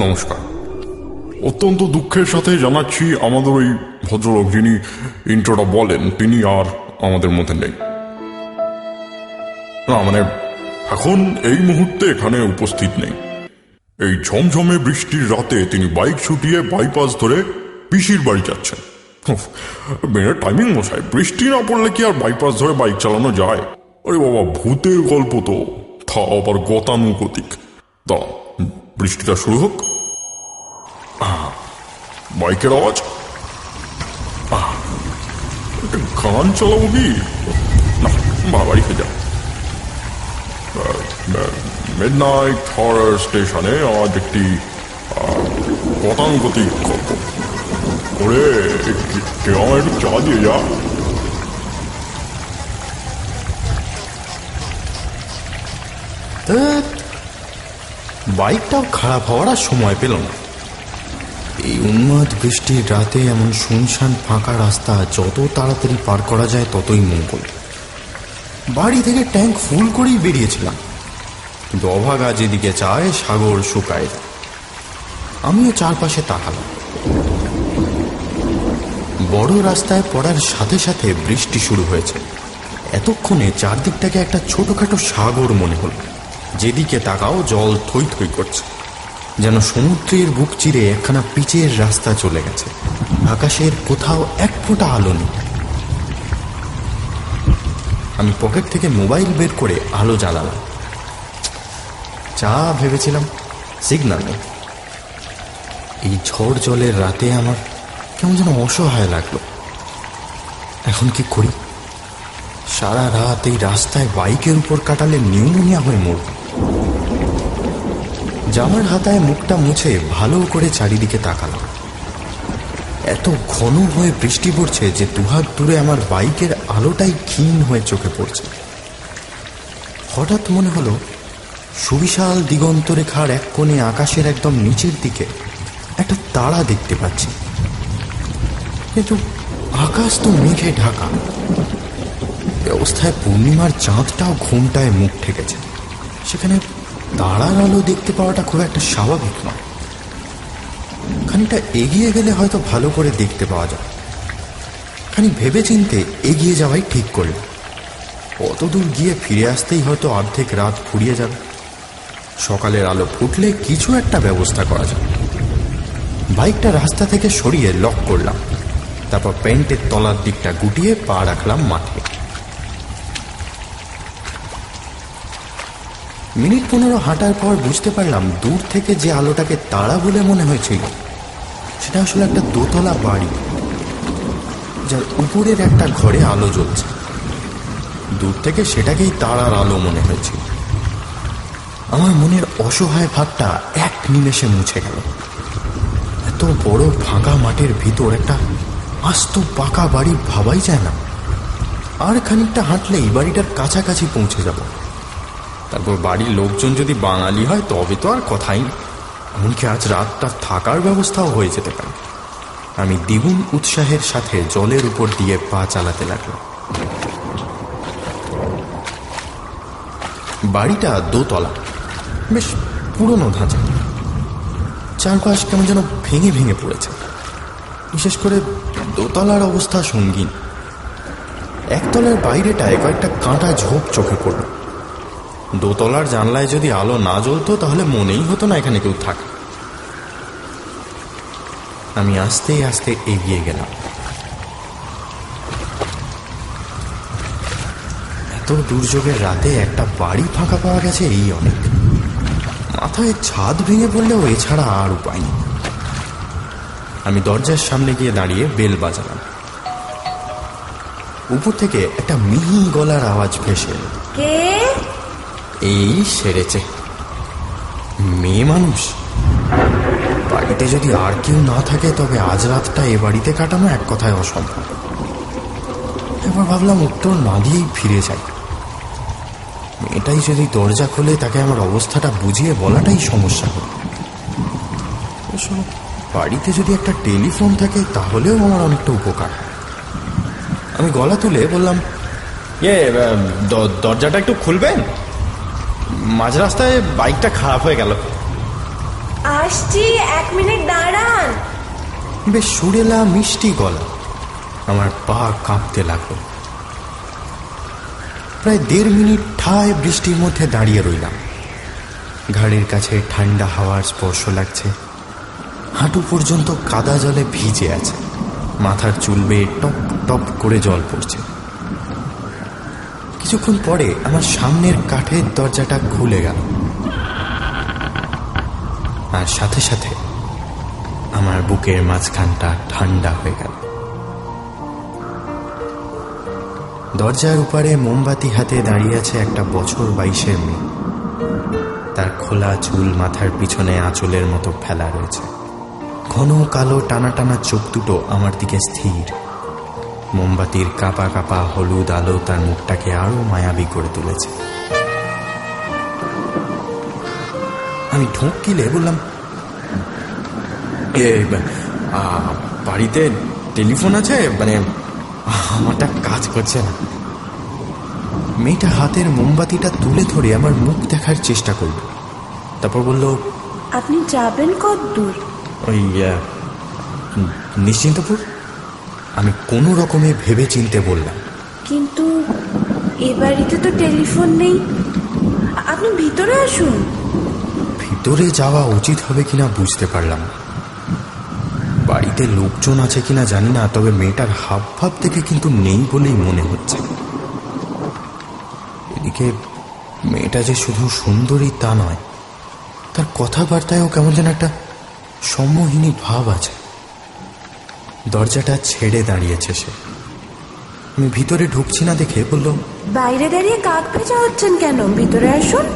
নমস্কার। অত্যন্ত দুঃখের সাথে জানাচ্ছি আমাদের ওই ভদ্রলোক যিনি ইন্ট্রোটা বলেন, তিনি আর আমাদের মধ্যে নেই। না মানে এখন এই মুহূর্তে এখানে উপস্থিত নেই। এই ঝমঝমে বৃষ্টির রাতে তিনি বাইক ছুটিয়ে বাইপাস ধরে পিসির বাড়ি যাচ্ছেন। মেয়ের টাইমিং মশাই, বৃষ্টি না পড়লে কি আর বাইপাস ধরে বাইক চালানো যায়? আরে বাবা, ভূতের গল্প তো। তা আবার গতানুগতিক। দাঁড়া বৃষ্টিটা শুরু হোক। বাইকের আওয়াজ? গান চালাবো কি? না খেয়ে যা মিড নাইট হরার স্টেশনে আজ একটি গতানুগতিক গল্প। ওরে কেউ আমার একটু চা দিয়ে যা। বাইকটাও খারাপ হওয়ার আর সময় পেল না। এই উন্মাদ বৃষ্টির রাতে এমন শুনশান ফাঁকা রাস্তা যত তাড়াতাড়ি পার করা যায় ততই মঙ্গল। বাড়ি থেকে ট্যাঙ্ক ফুল করেই বেরিয়েছিলাম। কিন্তু অভাগা যেদিকে চায়, সাগর শুকায় আমিও চারপাশে তাকালাম। বড় রাস্তায় পড়ার সাথে সাথে বৃষ্টি শুরু হয়েছে। এতক্ষণে চারদিকটাকে একটা ছোটখাটো সাগর মনে হল। যেদিকে তাকাও জল থই থই করছে। যেন সমুদ্রের বুক চিরে একখানা পিচের রাস্তা চলে গেছে। আকাশের কোথাও এক ফোঁটা আলো নেই। আমি পকেট থেকে মোবাইল বের করে আলো জ্বালালাম। চা ভেবেছিলাম সিগনাল নেই। এই ঝড় জলের রাতে আমার কেমন যেন অসহায় লাগল। এখন কি করি? সারা রাত এই রাস্তায় বাইকের উপর কাটালে নিউমোনিয়া হয়ে মরব। জামার হাতায় মুখটা মুছে ভালো করে চারিদিকে তাকালাম এত ঘন হয়ে বৃষ্টি পড়ছে যে দুহাত দূরে আমার বাইকের আলোটাই ক্ষীণ হয়ে চোখে পড়ছে। হঠাৎ মনে হলো, সুবিশাল দিগন্তরেখার এক কোণে আকাশের একদম নিচের দিকে একটা তারা দেখতে পাচ্ছি। কিন্তু আকাশ তো মেঘে ঢাকা। অবস্থায় পূর্ণিমার চাঁদটাও ঘুমটায় মুখ ঠেকেছে। সেখানে তারার আলো দেখতে পাওয়াটা খুব একটা স্বাভাবিক নয়। খানিকটা এগিয়ে গেলে হয়তো ভালো করে দেখতে পাওয়া যায়। খানি ভেবে চিনতে এগিয়ে যাওয়াই ঠিক করল। অতদূর গিয়ে ফিরে আসতেই হয়তো অর্ধেক রাত ফুরিয়ে যাবে। সকালের আলো ফুটলে কিছু একটা ব্যবস্থা করা যাবে। বাইকটা রাস্তা থেকে সরিয়ে লক করলাম। তারপর প্যান্টের তলার দিকটা গুটিয়ে পা রাখলাম মাঠে। মিনিট পনেরো হাঁটার পর বুঝতে পারলাম দূর থেকে যে আলোটাকে তারা বলে মনে হয়েছিল, সেটা আসলে একটা দোতলা বাড়ি, যার উপরের একটা ঘরে আলো জ্বলছে। দূর থেকে সেটাকেই তারার আলো মনে হয়েছিল। আমার মনের অসহায় ভাবটা এক নিমেষে মুছে গেল। এত বড় ফাঁকা মাঠের ভিতর একটা আস্ত পাকা বাড়ি ভাবাই যায় না। আর খানিকটা হাঁটলেই বাড়িটার কাছাকাছি পৌঁছে যাব। তারপর বাড়ির লোকজন যদি বাঙালি হয়, তবে তো আর কথাই এমনকি আজ রাতটা থাকার ব্যবস্থাও হয়ে যেতে পারে। আমি দ্বিগুণ উৎসাহের সাথে জলের উপর দিয়ে পা চালাতে লাগলাম। বাড়িটা দোতলা, বেশ পুরনো ধাঁচা। চারপাশ কেমন যেন ভেঙে ভেঙে পড়েছে। বিশেষ করে দোতলার অবস্থা সঙ্গীন। একতলার বাইরেটায় কয়েকটা কাঁটা ঝোপ চোখে পড়ল। দোতলার জানলায় যদি আলো না জ্বলতো, তাহলে মনেই হতো না এখানে কেউ থাকে। আমি আস্তে আস্তে এগিয়ে গেলাম। এত দুর্যোগের রাতে একটা বাড়ি ফাঁকা পাওয়া গেছে এই অনেক। মাথায় ছাদ ভেঙে পড়লেও এছাড়া আর উপায় নেই। আমি দরজার সামনে গিয়ে দাঁড়িয়ে বেল বাজালাম। উপর থেকে একটা মিহি গলার আওয়াজ ভেসে কে? এই সেরেছে। মেয়ে মানুষ। বাড়িতে যদি আর কেউ না থাকে, তবে আজ রাতটা এ বাড়িতে কাটানো এক কথায় অসম্ভব। এবার ভাবলাম উত্তর না দিয়েই ফিরে যাই। মেয়েটাই যদি দরজা খোলে, তাকে আমার অবস্থাটা বুঝিয়ে বলাটাই সমস্যা অবশ্য বাড়িতে যদি একটা টেলিফোন থাকে, তাহলেও আমার অনেকটা উপকার। আমি গলা তুলে বললাম ইয়ে দরজাটা একটু খুলবেন? মাঝ রাস্তায় বাইকটা খারাপ হয়ে গেল। আসছি এক মিনিট দাঁড়ান। বেশ সুরেলা মিষ্টি গলা। আমার পা কাঁপতে লাগল। প্রায় দেড় মিনিট ঠায় বৃষ্টির মধ্যে দাঁড়িয়ে রইলাম। ঘাড়ের কাছে ঠান্ডা হাওয়ার স্পর্শ লাগছে। হাঁটু পর্যন্ত কাদা জলে ভিজে আছে। মাথার চুল বেয়ে টপ টপ করে জল পড়ছে। কিছুক্ষণ পরে আমার সামনের কাঠের দরজাটা খুলে গেল। আর সাথে সাথে আমার বুকের মাঝখানটা ঠান্ডা হয়ে গেল। দরজার উপরে মোমবাতি হাতে দাঁড়িয়ে আছে একটা বছর বাইশের মেয়ে। তার খোলা চুল মাথার পিছনে আঁচলের মতো ফেলা রয়েছে। ঘন কালো টানা টানা চোখ দুটো আমার দিকে স্থির মোমবাতির কাপা কাপা হলুদ আলো তার মুখটাকে আরও মায়াবী করে তুলেছে। আমি ঢোক কিলে বললাম বাড়িতে টেলিফোন আছে? মানে আমারটা কাজ করছে না। মেয়েটা হাতের মোমবাতিটা তুলে ধরে আমার মুখ দেখার চেষ্টা করল। তারপর বলল আপনি যাবেন কত দূর ওই নিশ্চিন্তপুর? আমি কোনো রকমে ভেবে চিনতে বললাম। কিন্তু এ বাড়িতে তো টেলিফোন নেই। আপনি ভিতরে আসুন। ভিতরে যাওয়া উচিত হবে কিনা বুঝতে পারলাম বাড়িতে লোকজন আছে কিনা জানি না তবে মেয়েটার হাব ভাব থেকে কিন্তু নেই বলেই মনে হচ্ছে। এদিকে মেয়েটা যে শুধু সুন্দরী তা নয় তার কথাবার্তায়ও কেমন যেন একটা সম্মোহিনী ভাব আছে। দরজাটা ছেড়ে দাঁড়িয়েছে সে। আমি ভিতরে ঢুকছি না দেখে বলল বাইরে দাঁড়িয়ে কাক ভেজা হচ্ছেন কেন? ভিতরে আসুন।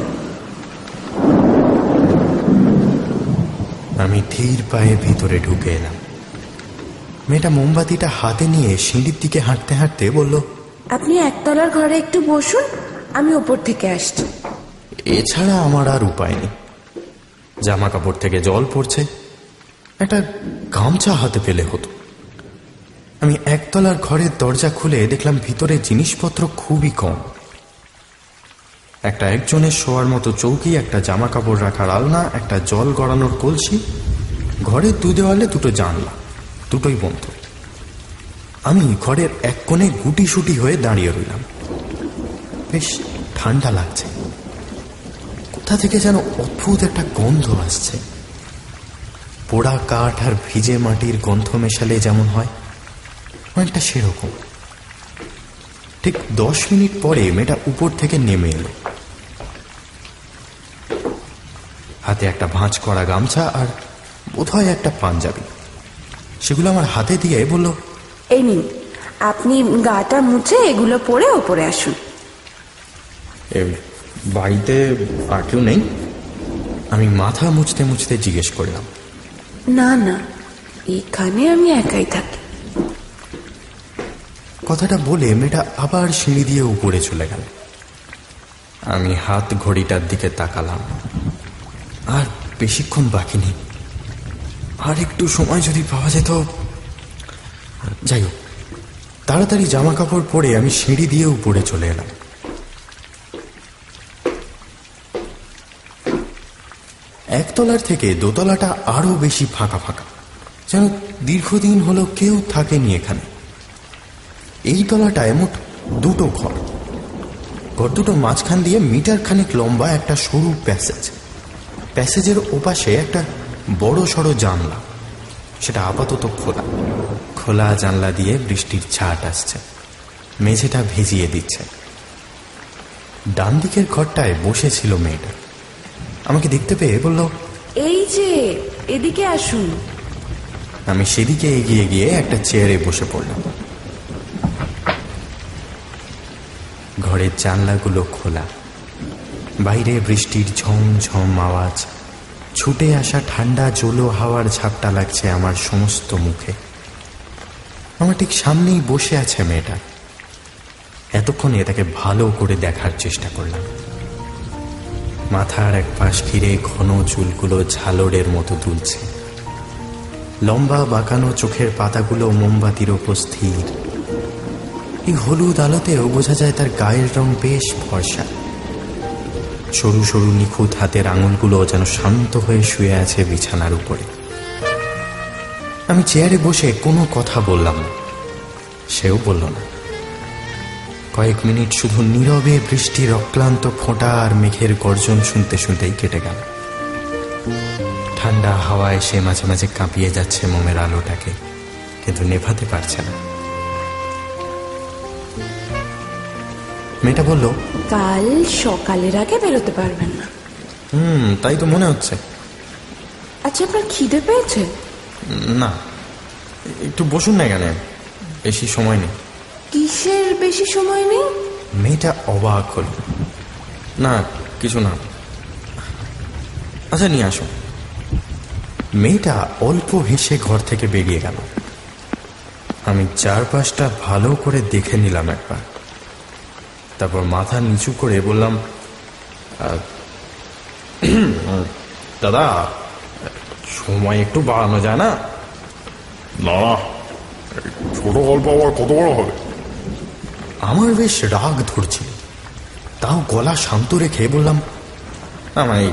আমি ধীর পায়ে ভিতরে ঢুকে এলাম। মেয়েটা মোমবাতিটা হাতে নিয়ে সিঁড়ির দিকে হাঁটতে হাঁটতে বলল আপনি একতলার ঘরে একটু বসুন আমি ওপর থেকে আসছি। এছাড়া আমার আর উপায় নেই। জামা কাপড় থেকে জল পড়ছে। একটা গামছা হাতে পেলে হতো। আমি একতলার ঘরের দরজা খুলে দেখলাম ভিতরে জিনিসপত্র খুবই কম। একটা একজনের শোয়ার মতো চৌকি, একটা জামা কাপড় রাখার আলনা, একটা জল গড়ানোর কলসি, ঘরের দু দেওয়ালে দুটো জানলা, দুটোই বন্ধ। আমি ঘরের এক কোণে গুটি সুটি হয়ে দাঁড়িয়ে রইলাম। বেশ ঠান্ডা লাগছে। কোথা থেকে যেন অদ্ভুত একটা গন্ধ আসছে। পোড়া কাঠ আর ভিজে মাটির গন্ধ মেশালে যেমন হয় অনেকটা সেরকম। ঠিক দশ মিনিট পরে মেয়েটা উপর থেকে নেমে এলো। হাতে একটা ভাঁজ করা গামছা আর বোধহয় একটা পাঞ্জাবি। সেগুলো আমার হাতে দিয়ে বলল এই নিন আপনি গাটা মুছে এগুলো পরে ওপরে আসুন। "এ, বাড়িতে আর কেউ নেই? আমি মাথা মুছতে মুছতে জিজ্ঞেস করলাম। না না এখানে আমি একাই থাকি। কথাটা বলে মেয়েটা আবার সিঁড়ি দিয়ে উপরে চলে গেল। আমি হাত ঘড়িটার দিকে তাকালাম। আর বেশিক্ষণ বাকি নেই। আর একটু সময় যদি পাওয়া যেত। যাই হোক, তাড়াতাড়ি জামা কাপড় পরে আমি সিঁড়ি দিয়ে উপরে চলে এলাম। একতলার থেকে দোতলাটা আরও বেশি ফাঁকা ফাঁকা। যেন দীর্ঘদিন হলো কেউ থাকেনি এখানে। এই তলাটায় মোট দুটো ঘর। ঘর দুটো মাঝখান দিয়ে মিটার খানেক লম্বা একটা সরু প্যাসেজ। প্যাসেজের ওপাশে একটা বড় সড়ো জানলা। সেটা আপাতত খোলা। খোলা জানলা দিয়ে বৃষ্টির ছাট আসছে। মেঝেটা ভিজিয়ে দিচ্ছে। ডান দিকের ঘরটায় বসেছিল মেয়েটা। আমাকে দেখতে পেয়ে বলল এই যে এদিকে আসুন। আমি সেদিকে এগিয়ে গিয়ে একটা চেয়ারে বসে পড়লাম। ঘরের জানলাগুলো খোলা। বাইরে বৃষ্টির ঝমঝম আওয়াজ। ছুটে আসা ঠান্ডা, জলো হাওয়ার ঝাপটা লাগছে আমার সমস্ত মুখে। আমার ঠিক সামনেই বসে আছে মেয়েটা। এতক্ষণে তাকে ভালো করে দেখার চেষ্টা করলাম। মাথার এক পাশ ঘিরে ঘন চুলগুলো ঝালরের মতো দুলছে। লম্বা বাঁকানো চোখের পাতাগুলো মোমবাতির ওপর স্থির। এই হলুদ আলোতেও বোঝা যায় তার গায়ের রং বেশ ফর্সা। সরু সরু নিখুঁত হাতের আঙুলগুলো যেন শান্ত হয়ে শুয়ে আছে বিছানার উপরে। আমি চেয়ারে বসে কোনো কথা বললাম না। সেও বলল না। কয়েক মিনিট শুধু নীরবে বৃষ্টির অক্লান্ত ফোঁটা আর মেঘের গর্জন শুনতে শুনতেই কেটে গেল। ঠান্ডা হাওয়া এসে মাঝে মাঝে কাঁপিয়ে যাচ্ছে মোমের আলোটাকে, কিন্তু নেভাতে পারছে না। মেয়েটা বলল কাল সকালের আগে বেরোতে পারবেন না। হুম তাই তো মনে হচ্ছে। আচ্ছা আপনার খিদে পেয়েছে? না একটু বসুন না এখানে বেশি সময় নেই। কিসের বেশি সময় নেই? মেয়েটা অবাক হল। না কিছু না। আচ্ছা নিয়ে আসো মেয়েটা অল্প হেসে ঘর থেকে বেরিয়ে গেল। আমি চারপাশটা ভালো করে দেখে নিলাম একবার। তারপর মাথা নিচু করে বললাম দাদা সময় একটু বাড়ানো যায় না? না ছোট গল্প আবার কত বড় হবে? আমার বেশ রাগ ধরছিল। তাও গলা শান্ত রেখে বললাম না মানে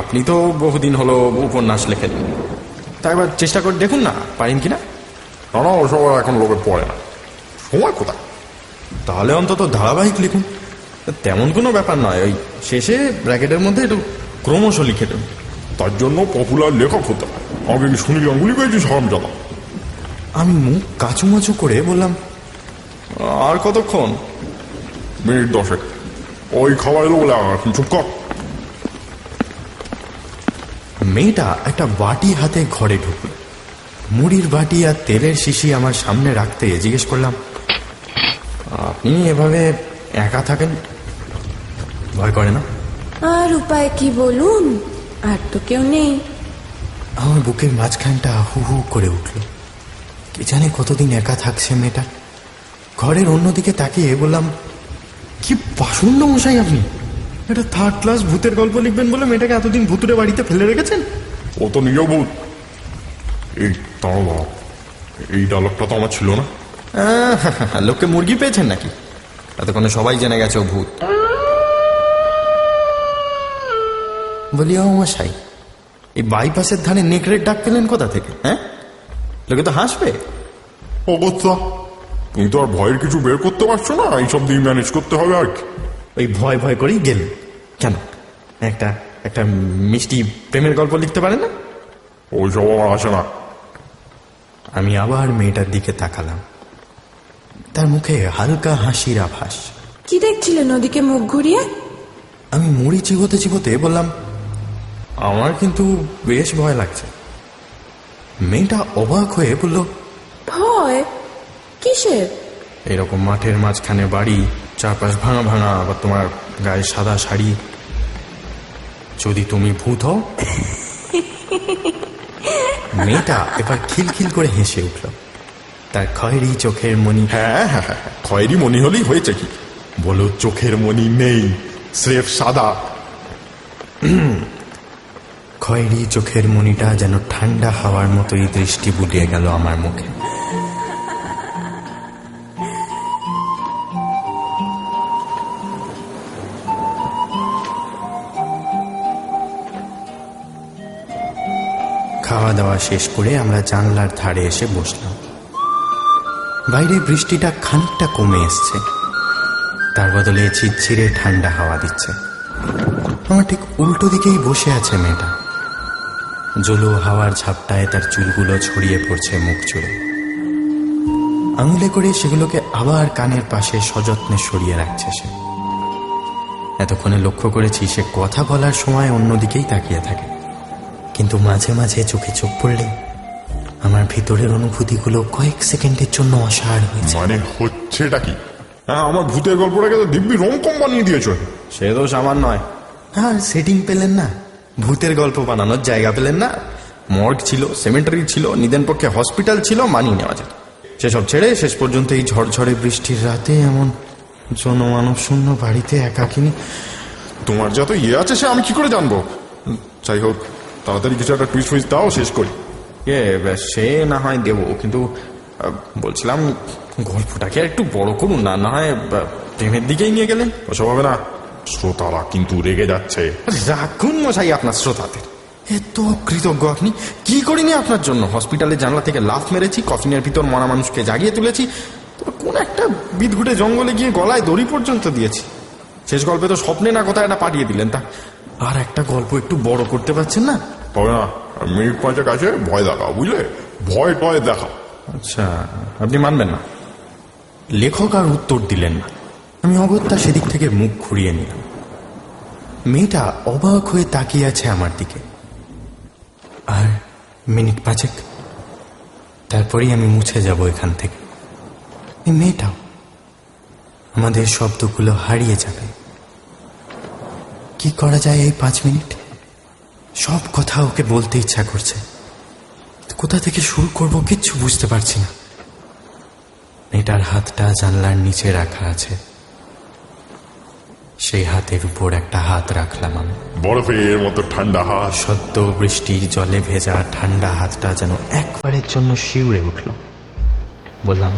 আপনি তো বহুদিন হলো উপন্যাস লেখেন। তা এবার চেষ্টা করে দেখুন না পারেন কি না না ওসব এখন লোকে পড়ে না। সময় কোথায়? তাহলে অন্তত ধারাবাহিক লিখুন। তেমন কোনো ব্যাপার নয় ওই শেষে ব্র্যাকেটের মধ্যে একটু ক্রমশ লিখে দেন তার জন্য পপুলার লেখক হতে হয়। আমাকে কি সুনীল গাঙ্গুলি পেয়েছিস হারাম জানা আমি মুখ কাচুমাচু করে বললাম আর কতক্ষণ? মিনিট দশেক। ওই খাবার এলো বলে এখন চুপ কর। মেয়েটা একটা বাটি হাতে ঘরে ঢুকল। মুড়ির বাটি আর তেলের শিশি আমার সামনে রাখতে জিজ্ঞেস করলাম আপনি এভাবে একা থাকেন? ভয় করে না? আর উপায় কি বলুন? আর তো কেউ নেই। আমার বুকের মাঝখানটা হু হু করে উঠল। কি জানে কতদিন একা থাকছে মেয়েটা? ঘরের অন্যদিকে তাকিয়ে বললাম কি পাষণ্ড মশাই আপনি? এটা থার্ড ক্লাস ভূতের গল্প লিখবেন বলে মেয়েটাকে এতদিন ভূতুরে বাড়িতে ফেলে রেখেছেন? ও তো নিজেও ভূত। এই তাও এই ডায়লগটা তো আমার ছিল না। লোককে মুরগি পেয়েছেন নাকি? এতক্ষণে সবাই জেনে গেছে ও ভূত। বলি ও মশাই এই বাইপাসের ধারে নেকড়ের ডাক পেলেন কোথা থেকে হ্যাঁ? লোকে তো হাসবে। অবস্থা তুমি তো আর ভয়ের কিছু বের করতে পারছ না এইসব দিয়ে ম্যানেজ করতে হবে আর কি। ওই ভয় ভয় করেই গেল। কেন? একটা একটা মিষ্টি প্রেমের গল্প লিখতে পারে না? ওইসব আমার আসে না। আমি আবার মেয়েটার দিকে তাকালাম। তার মুখে হালকা হাসির আভাস। কি দেখছিলেন ওদিকে মুখ ঘুরিয়ে? আমি মুড়ি চিবোতে চিবোতে বললাম আমার কিন্তু বেশ ভয় লাগছে। মেয়েটা অবাক হয়ে বলল ভয়? কিসের? এরকম মাঠের মাঝখানে বাড়ি চারপাশ ভাঙা ভাঙা আবার তোমার গায়ে সাদা শাড়ি। যদি তুমি ভূত হও? মেয়েটা এবার খিলখিল করে হেসে উঠল। তার খয়েরি চোখের মনি হ্যাঁ হ্যাঁ হ্যাঁ খয়েরি মনি হলেই হয়েছে কি? বলো চোখের মনি নেই স্রেফ সাদা। খয়েরি চোখের মনিটা যেন ঠান্ডা হাওয়ার মতোই দৃষ্টি বুলিয়ে গেল আমার মুখে। খাওয়া দাওয়া শেষ করে আমরা জানলার ধারে এসে বসলাম। বাইরে বৃষ্টিটা খানিকটা কমে এসছে। তার বদলে ঝিরঝিরে ঠান্ডা হাওয়া দিচ্ছে। আমার ঠিক উল্টো দিকেই বসে আছে মেয়েটা। জলো হাওয়ার ঝাপটায় তার চুলগুলো ছড়িয়ে পড়ছে মুখ জুড়ে। আঙুলে করে সেগুলোকে আবার কানের পাশে সযত্নে সরিয়ে রাখছে সে। এতক্ষণে লক্ষ্য করেছি সে কথা বলার সময় অন্যদিকেই তাকিয়ে থাকে। কিন্তু মাঝে মাঝে চোখে চোখ পড়লে আমার ভিতরের অনুভূতিগুলো কয়েক সেকেন্ডের জন্য অসাড় হয়েছে। মানে হচ্ছেটা কি? হ্যাঁ আমার ভূতের গল্পটাকে তো দিব্যি রমকম বানিয়ে দিয়েছ। সে দোষ আমার নয় আর সেটিং পেলেন না। ভূতের গল্প বানানোর জায়গা পেলেন না। মর্গ ছিল সেমেন্টারি ছিল নিদেন পক্ষে হসপিটাল ছিল মানিয়ে নেওয়া যেত সেসব ছেড়ে শেষ পর্যন্ত এই ঝড়ঝড়ে বৃষ্টির রাতে এমন জনমানব শূন্য বাড়িতে একাকিনী তোমার যত ইয়ে আছে সে আমি কি করে জানব? যাই হোক তাড়াতাড়ি কিছু একটা টুইস্ট ফুইস্ট দাও শেষ করি। এ ব্যাস, সে না হয় দেব কিন্তু বলছিলাম গল্পটাকে একটু বড় করুন না না হয় প্রেমের দিকেই নিয়ে গেলেন। ওসব হবে না। শ্রোতারা কিন্তু রেগে যাচ্ছে। রাখুন মশাই আপনার শ্রোতাদের। এত কৃতজ্ঞ আপনি। কি করিনি আপনার জন্য? হসপিটালে জানলা থেকে লাফ মেরেছি কফিনের ভিতর মরা মানুষকে জাগিয়ে তুলেছি। কোন একটা বিদঘুটে জঙ্গলে গিয়ে গলায় দড়ি পর্যন্ত দিয়েছি। শেষ গল্পে তো স্বপ্নে না কোথায় একটা পাঠিয়ে দিলেন তা। আর একটা গল্প একটু বড় করতে পারছেন না? না। মিনিট পাঁচেক আছে ভয় দেখাও বুঝলে? ভয় টয় দেখা। আচ্ছা আপনি মানবেন না। লেখক আর উত্তর দিলেন না। আমি অগত্যা সেদিক থেকে মুখ ঘুরিয়ে নিলাম। মেয়েটা অবাক হয়ে তাকিয়ে আছে আমার দিকে। আর মিনিট পাঁচেক, তারপরেই আমি মুছে যাব এখান থেকে। এই মেয়েটাও আমাদের শব্দগুলো হারিয়ে যাবে। কি করা যায় এই পাঁচ মিনিট? সব কথা ওকে বলতে ইচ্ছা করছে। কোথা থেকে শুরু করব কিচ্ছু বুঝতে পারছি না। মেয়েটার হাতটা জানলার নিচে রাখা আছে। সেই হাতের উপর একটা হাত রাখলাম আমি। বরফের মতো ঠান্ডা হাত। সদ্য বৃষ্টির জলে ভেজা ঠান্ডা হাতটা যেন একবারের জন্য শিউরে উঠল। বললাম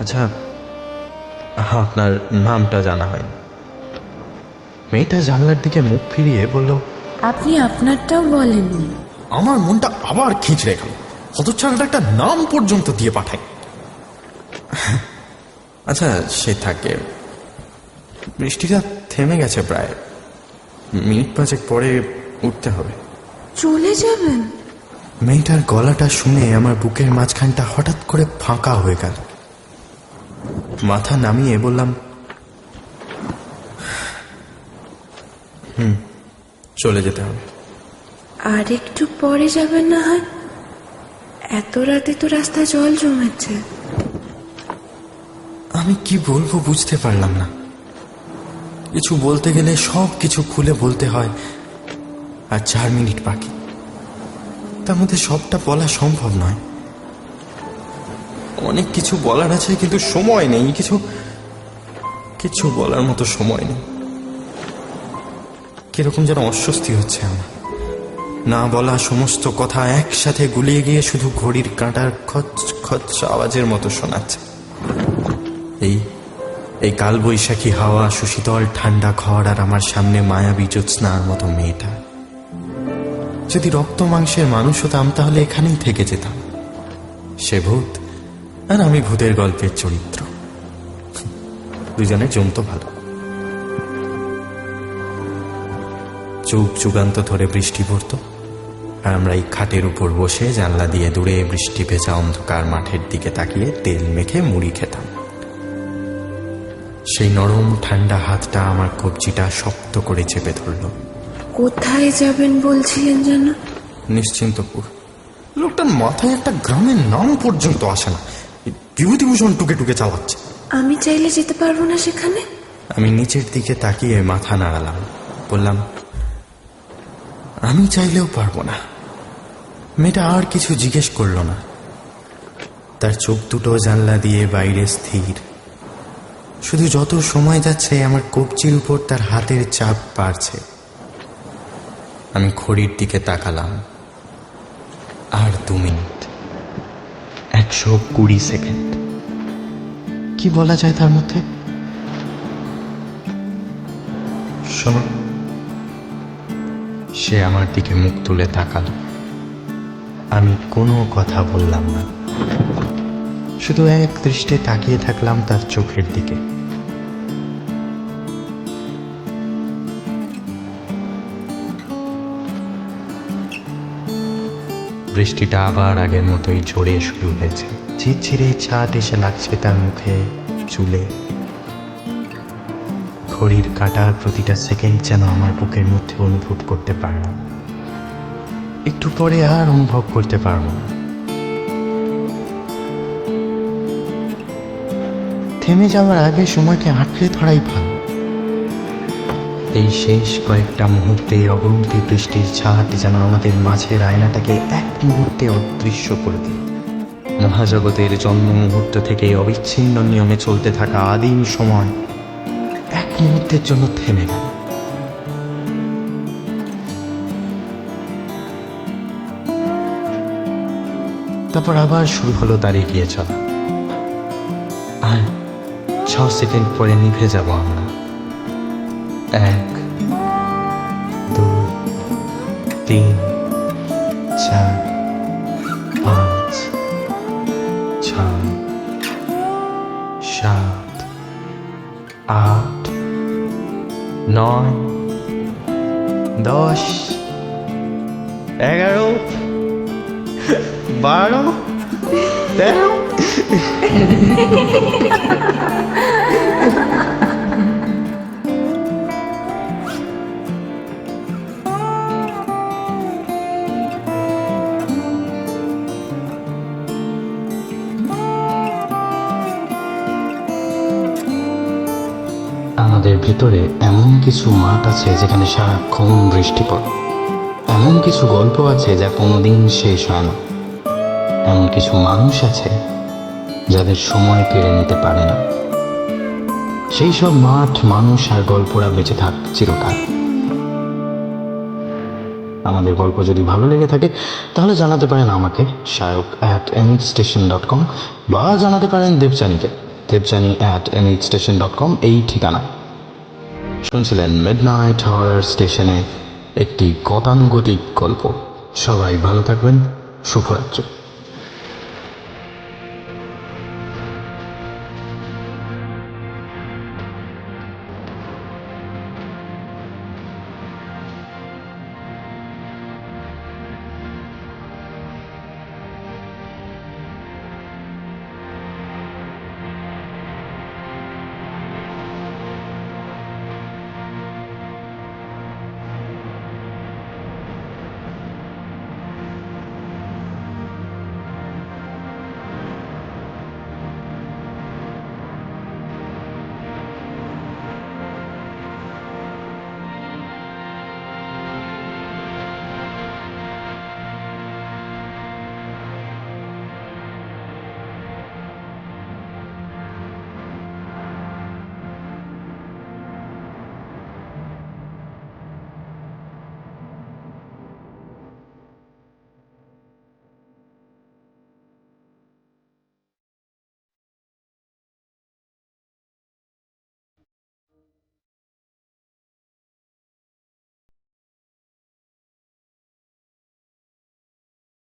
আচ্ছা আপনার নামটা জানা হয়নি। মেয়েটা জানলার দিকে মুখ ফিরিয়ে বলল আপনি আপনারটাও বলেননি। আমার মনটা আবার খিঁচড়ে গেল। হতচ্ছাড়াটা একটা নাম পর্যন্ত দিয়ে পাঠায়। আচ্ছা সে থাকে। বৃষ্টিটা থেমে গেছে প্রায়। মিনিট পাঁচেক পরে উঠতে হবে। চলে যাবেন? মেয়েটার গলাটা শুনে আমার বুকের মাঝখানটা হঠাৎ করে ফাঁকা হয়ে গেল। মাথা নামিয়ে বললাম হুম চলে যেতে হবে। আর একটু পরে যাবেন না হয়? এত রাতে তো রাস্তায় জল জমেছে। আমি কি বলব বুঝতে পারলাম না। কিছু বলতে গেলে সব কিছু খুলে বলতে হয় আর চার মিনিট বাকি। তার মধ্যে সবটা বলা সম্ভব নয়। অনেক কিছু বলার আছে কিন্তু সময় নেই। কিছু কিছু বলার মতো সময় নেই। কীরকম যেন অস্বস্তি হচ্ছে আমার। না বলা সমস্ত কথা একসাথে গুলিয়ে গিয়ে শুধু ঘড়ির কাঁটার খচ খচ আওয়াজের মতো শোনাচ্ছে। এই এই কালবৈশাখী হাওয়া, সুশীতল ঠান্ডা ঘর আর আমার সামনে মায়াবী জ্যোৎস্নার মতো মেয়েটা। যদি রক্ত মাংসের মানুষ হতাম তাহলে এখানেই থেকে যেতাম। সে ভূত, আর আমি ভূতের গল্পের চরিত্র। দুজনে জমতো ভালো চুপ চুগান্ত ধরে বৃষ্টি পড়তো। আর আমরা এই খাটের উপর বসে জানলা দিয়ে দূরে বৃষ্টি ভেজা অন্ধকার মাঠের দিকে তাকিয়ে তেল মেখে মুড়ি খেতাম। সেই নরম ঠান্ডা হাতটা আমার কবজিটা শক্ত করে চেপে ধরল। কোথায় যাবেন বলছিলেন যেন? নিশ্চিন্তপুর। লোকটার মাথায় একটা গ্রামের নাম পর্যন্ত আসে না। বিভূতিভূষণ টুকে টুকে চালাচ্ছে। আমি চাইলে যেতে পারব না সেখানে? আমি নিচের দিকে তাকিয়ে মাথা নাড়ালাম। বললাম আমি চাইলেও পারব না। মেয়েটা আর কিছু জিজ্ঞেস করল না। তার চোখ দুটো জানলা দিয়ে বাইরে স্থির। শুধু যত সময় যাচ্ছে, আমার কবজির উপর তার হাতের চাপ বাড়ছে। আমি ঘড়ির দিকে তাকালাম। আর দু মিনিট। একশো কুড়ি সেকেন্ড। কি বলা যায় তার মধ্যে? শোনো। সে আমার দিকে মুখ তুলে তাকালো। আমি কোনো কথা বললাম না। শুধু এক দৃষ্টে তাকিয়ে থাকলাম তার চোখের দিকে। বৃষ্টিটা আবার আগের মতোই ঝরে শুরু হয়েছে। ঝিরঝিরে ছাদ এসে লাগছে তার মুখে চুলে। ঘড়ির কাটার প্রতিটা সেকেন্ড যেন আমার বুকের মধ্যে অনুভব করতে পারলাম একটু পরে আর অনুভব করতে পারব না। থেমে যাওয়ার আগে সময়কে আঁকড়ে ধরাই ভালো। এই শেষ কয়েকটা মুহূর্তে অগন্তি বৃষ্টির ছাট যেন আমাদের মাঝের আয়নাটাকে এক মুহূর্তে অদৃশ্য করে দিল। মহাজগতের জন্ম মুহূর্ত থেকে অবিচ্ছিন্ন নিয়মে চলতে থাকা আদিম সময় মুহূর্তের জন্য থেমে গেল। তারপর আবার শুরু হলো দাঁড়িয়ে গিয়ে চলা। আর ছ সেকেন্ড পরে নিভে যাব আমরা। এক ভিতরে এমন কিছু মাঠ আছে যেখানে সারাক্ষণ বৃষ্টি পড়ে। এমন কিছু গল্প আছে যা কোনোদিন শেষ হয় না। এমন কিছু মানুষ আছে যাদের সময় কেড়ে নিতে পারে না। সেই সব মাঠ, মানুষ আর গল্পরা বেঁচে থাক চিরকাল। আমাদের গল্প যদি ভালো লেগে থাকে, তাহলে জানাতে পারেন আমাকে Sayak at net station dot com বা জানাতে পারেন দেবচানীকে Debchani at net station dot com এই ঠিকানায়। শুনছিলেন মিডনাইট হরার স্টেশনে একটি গতানুগতিক গল্প। সবাই ভালো থাকবেন শুভরাত্রি।